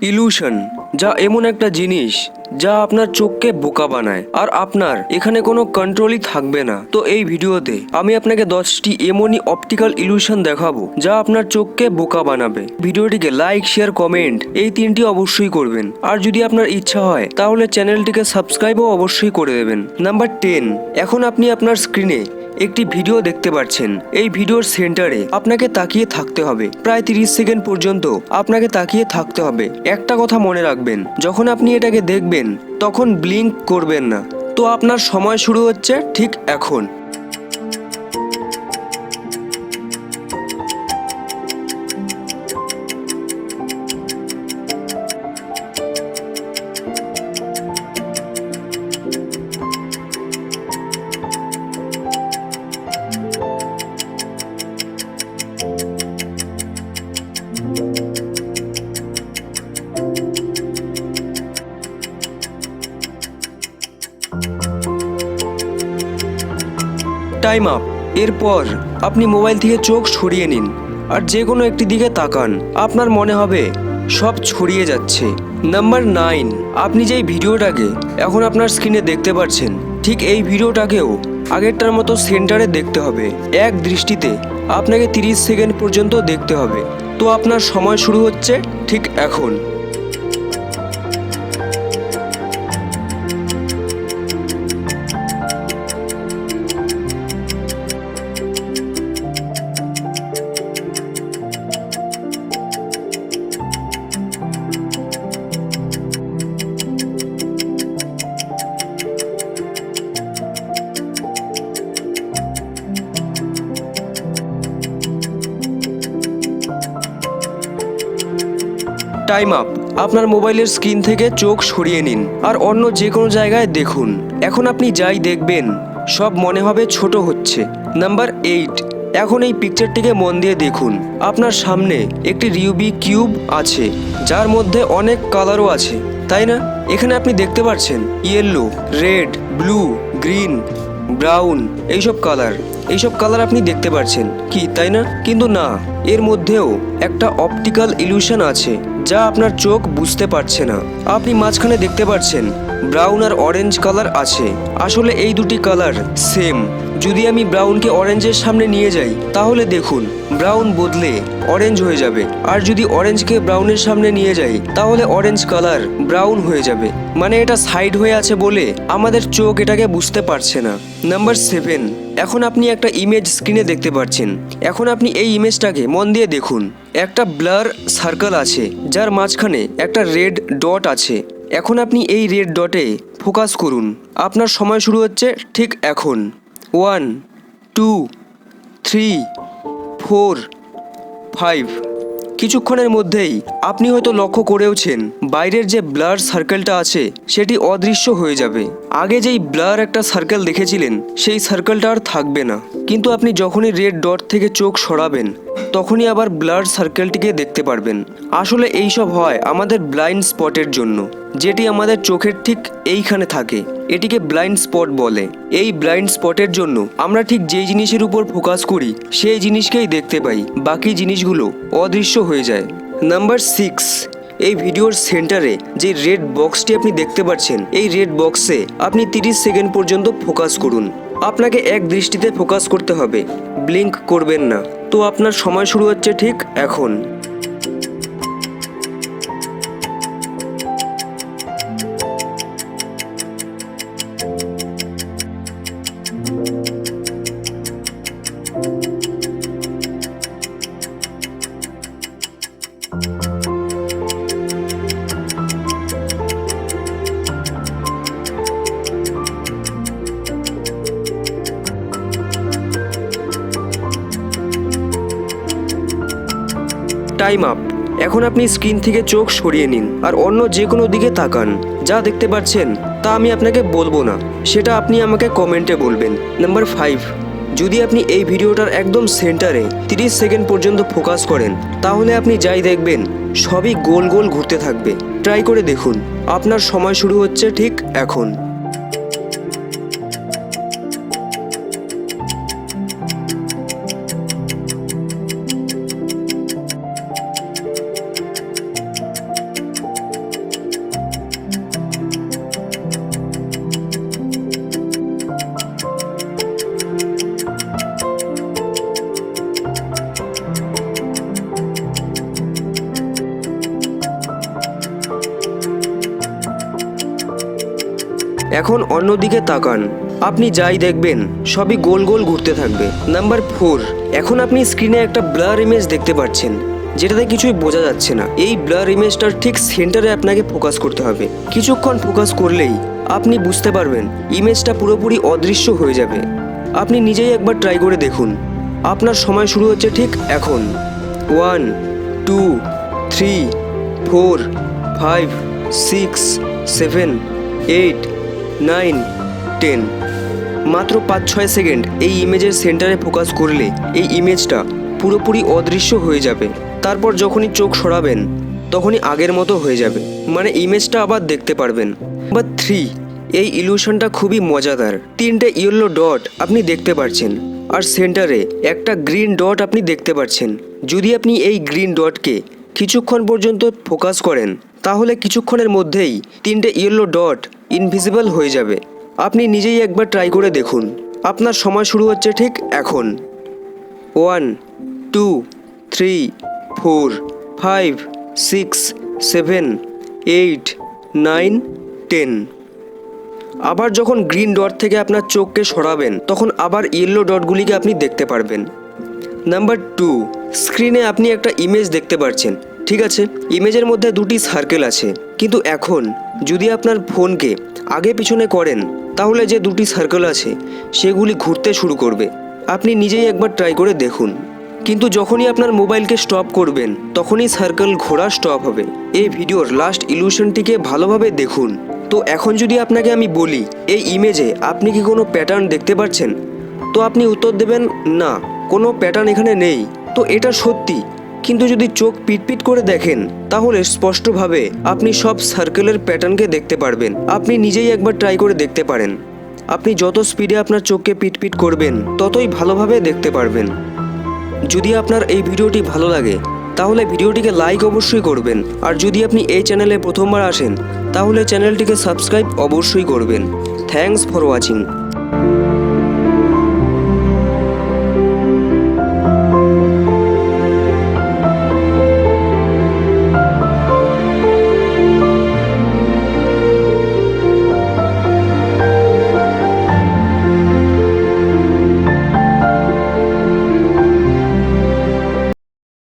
illusion. যা এমন একটা জিনিস যা আপনার চোখকে বোকা বানায়। আর আপনার এখানে কোনো কন্ট্রোলই থাকবে না। তো এই ভিডিওতে আমি আপনাকে দশটি এমনই অপটিক্যাল ইলুশন দেখাবো যা আপনার চোখকে বোকা বানাবে। ভিডিওটিকে লাইক শেয়ার কমেন্ট এই তিনটি অবশ্যই করবেন। আর যদি আপনার ইচ্ছা হয়, তাহলে চ্যানেলটিকে সাবস্ক্রাইবও অবশ্যই করে দেবেন। নাম্বার টেন এখন আপনি আপনার স্ক্রিনে একটি ভিডিও দেখতে পাচ্ছেন। এই ভিডিওর সেন্টারে আপনাকে তাকিয়ে থাকতে হবে। প্রায় তিরিশ সেকেন্ড পর্যন্ত আপনাকে তাকিয়ে থাকতে হবে। একটা কথা মনে রাখবেন যখন আপনি এটাকে দেখবেন, তখন ব্লিঙ্ক করবেন না। তো আপনার সময় শুরু হচ্ছে ঠিক এখন। টাইম আপ এরপর আপনি মোবাইল থেকে চোখ সরিয়ে নিন আর যে কোনো একটি দিকে তাকান। আপনার মনে হবে সব ছড়িয়ে যাচ্ছে। নাম্বার নাইন আপনি যেই ভিডিওটাকে এখন আপনার স্ক্রিনে দেখতে পাচ্ছেন, ঠিক এই ভিডিওটাকেও আগেরটার মতো সেন্টারে দেখতে হবে। এক দৃষ্টিতে আপনাকে তিরিশ সেকেন্ড পর্যন্ত দেখতে হবে। তো আপনার সময় শুরু হচ্ছে ঠিক এখন। টাইম আপ আপনার মোবাইলের স্ক্রিন থেকে চোখ সরিয়ে নিন আর অন্য যে কোনো জায়গায় দেখুন। এখন আপনি যাই দেখবেন, সব মনে হবে ছোট হচ্ছে। নাম্বার এইট এখন এই পিকচারটিকে মন দিয়ে দেখুন। আপনার সামনে একটি রিউবি কিউব আছে, যার মধ্যে অনেক কালারও আছে। তাই না? এখানে আপনি দেখতে পাচ্ছেন yellow red blue green brown এইসব কালার এইসব কালার আপনি দেখতে পাচ্ছেন। কি, তাই না? কিন্তু না, এর মধ্যেও একটা অপটিক্যাল ইলিউশন আছে। যা আপনার চোখ বুঝতে পারছে না। আপনি মাঝখানে দেখতে পাচ্ছেন ব্রাউন আর অরেঞ্জ কালার আছে। আসলে এই দুটি কালার সেম। যদি আমি ব্রাউনকে অরেঞ্জের সামনে নিয়ে যাই, তাহলে দেখুন, ব্রাউন বদলে অরেঞ্জ হয়ে যাবে। আর যদি অরেঞ্জকে ব্রাউনের সামনে নিয়ে যাই, তাহলে অরেঞ্জ কালার ব্রাউন হয়ে যাবে। মানে এটা সাইড হয়ে আছে বলে আমাদের চোখ এটাকে বুঝতে পারছে না। নাম্বার সেভেন, এখন আপনি একটা ইমেজ স্ক্রিনে দেখতে পাচ্ছেন এখন আপনি এই ইমেজটাকে মন দিয়ে দেখুন। একটা ব্লার সার্কেল আছে, যার মাঝখানে একটা রেড ডট আছে। এখন আপনি এই রেড ডটে ফোকাস করুন। আপনার সময় শুরু হচ্ছে ঠিক এখন। One two three four five কিছুক্ষণের মধ্যেই আপনি হয়তো লক্ষ্য করেওছেন, বাইরের যে ব্লার সার্কেলটা আছে, সেটি অদৃশ্য হয়ে যাবে। আগে যেই ব্লার একটা সার্কেল দেখেছিলেন, সেই সার্কেলটা আর থাকবে না। কিন্তু আপনি যখনই রেড ডট থেকে চোখ সরাবেন, তখনই আবার ব্লার সার্কেলটিকে দেখতে পারবেন। আসলে এইসব হয় আমাদের ব্লাইন্ড স্পটের জন্য। যেটি আমাদের চোখের ঠিক এইখানে থাকে, এটিকে ব্লাইন্ড স্পট বলে। এই ব্লাইন্ড স্পটের জন্য আমরা ঠিক যেই জিনিসের উপর ফোকাস করি, সেই জিনিসকেই দেখতে পাই। বাকি জিনিসগুলো অদৃশ্য হয়ে যায়। নাম্বার সিক্স এই ভিডিওর সেন্টারে যে রেড বক্সটি আপনি দেখতে পাচ্ছেন, এই রেড বক্সে আপনি তিরিশ সেকেন্ড পর্যন্ত ফোকাস করুন। আপনাকে এক দৃষ্টিতে ফোকাস করতে হবে। ব্লিঙ্ক করবেন না। তো আপনার সময় শুরু হচ্ছে ঠিক এখন। টাইম আপ এখন আপনি স্ক্রিন থেকে চোখ সরিয়ে নিন আর অন্য যে কোনো দিকে তাকান। যা দেখতে পাচ্ছেন, তা আমি আপনাকে বলব না। সেটা আপনি আমাকে কমেন্টে বলবেন। নাম্বার ফাইভ, যদি আপনি এই ভিডিওটার একদম সেন্টারে 30 সেকেন্ড পর্যন্ত ফোকাস করেন, তাহলে আপনি যাই দেখবেন, সবই গোল গোল ঘুরতে থাকবে। ট্রাই করে দেখুন। আপনার সময় শুরু হচ্ছে ঠিক এখন। এখন অন্যদিকে তাকান। আপনি যাই দেখবেন, সবই গোল গোল ঘুরতে থাকবে। নাম্বার ফোর, এখন আপনি স্ক্রিনে একটা ব্লার ইমেজ দেখতে পাচ্ছেন, যেটাতে কিছুই বোঝা যাচ্ছে না। এই ব্লার ইমেজটার ঠিক সেন্টারে আপনাকে ফোকাস করতে হবে। কিছুক্ষণ ফোকাস করলেই আপনি বুঝতে পারবেন ইমেজটা পুরোপুরি অদৃশ্য হয়ে যাবে। আপনি নিজেই একবার ট্রাই করে দেখুন। আপনার সময় শুরু হচ্ছে ঠিক এখন। One, two, three, four, five, six, seven, eight nine, ten. মাত্র পাঁচ, ছয় সেকেন্ড এই ইমেজের সেন্টারে ফোকাস করলে এই ইমেজটা পুরোপুরি অদৃশ্য হয়ে যাবে। তারপর যখনই চোখ সরাবেন, তখনই আগের মতো হয়ে যাবে। মানে ইমেজটা আবার দেখতে পারবেন। বা থ্রি, এই ইলিউশনটা খুবই মজাদার। তিনটে ইয়েলো ডট আপনি দেখতে পাচ্ছেন আর সেন্টারে একটা গ্রিন ডট আপনি দেখতে পাচ্ছেন যদি আপনি এই গ্রিন ডটকে কিছুক্ষণ পর্যন্ত ফোকাস করেন, তাহলে কিছুক্ষণের মধ্যেই তিনটে ইয়েলো ডট ইনভিজিবল হয়ে যাবে। আপনি নিজেই একবার ট্রাই করে দেখুন। আপনার সময় শুরু হচ্ছে ঠিক এখন। One two three four five six seven eight nine ten আবার যখন গ্রিন ডট থেকে আপনার চোখকে সরাবেন, তখন আবার ইয়েলো ডটগুলিকে আপনি দেখতে পারবেন। নাম্বার টু স্ক্রিনে আপনি একটা ইমেজ দেখতে পাচ্ছেন ঠিক আছে, ইমেজের মধ্যে দুটি সার্কেল আছে। কিন্তু এখন, যদি আপনার ফোনকে আগে পিছনে করেন, তাহলে যে দুটি সার্কেল আছে, সেগুলি ঘুরতে শুরু করবে। আপনি নিজেই একবার ট্রাই করে দেখুন। কিন্তু যখনই আপনার মোবাইলকে স্টপ করবেন, তখনই সার্কেল ঘোরা স্টপ হবে। এই ভিডিওর লাস্ট ইলিউশনটিকে ভালোভাবে দেখুন। তো এখন যদি আপনাকে আমি বলি, এই ইমেজে আপনি কি কোনো প্যাটার্ন দেখতে পাচ্ছেন তো আপনি উত্তর দেবেন, না, কোনো প্যাটার্ন এখানে নেই। তো এটা সত্যি। কিন্তু যদি চোখ পিটপিট করে দেখেন, তাহলে স্পষ্টভাবে আপনি সব সার্কেলের প্যাটার্নকে দেখতে পারবেন। আপনি নিজেই একবার ট্রাই করে দেখতে পারেন। আপনি যত স্পিডে আপনার চোখকে পিটপিট করবেন, ততই ভালোভাবে দেখতে পারবেন। যদি আপনার এই ভিডিওটি ভালো লাগে, তাহলে ভিডিওটিকে লাইক অবশ্যই করবেন। আর যদি আপনি এই চ্যানেলে প্রথমবার আসেন, তাহলে চ্যানেলটিকে সাবস্ক্রাইব অবশ্যই করবেন। Thanks for watching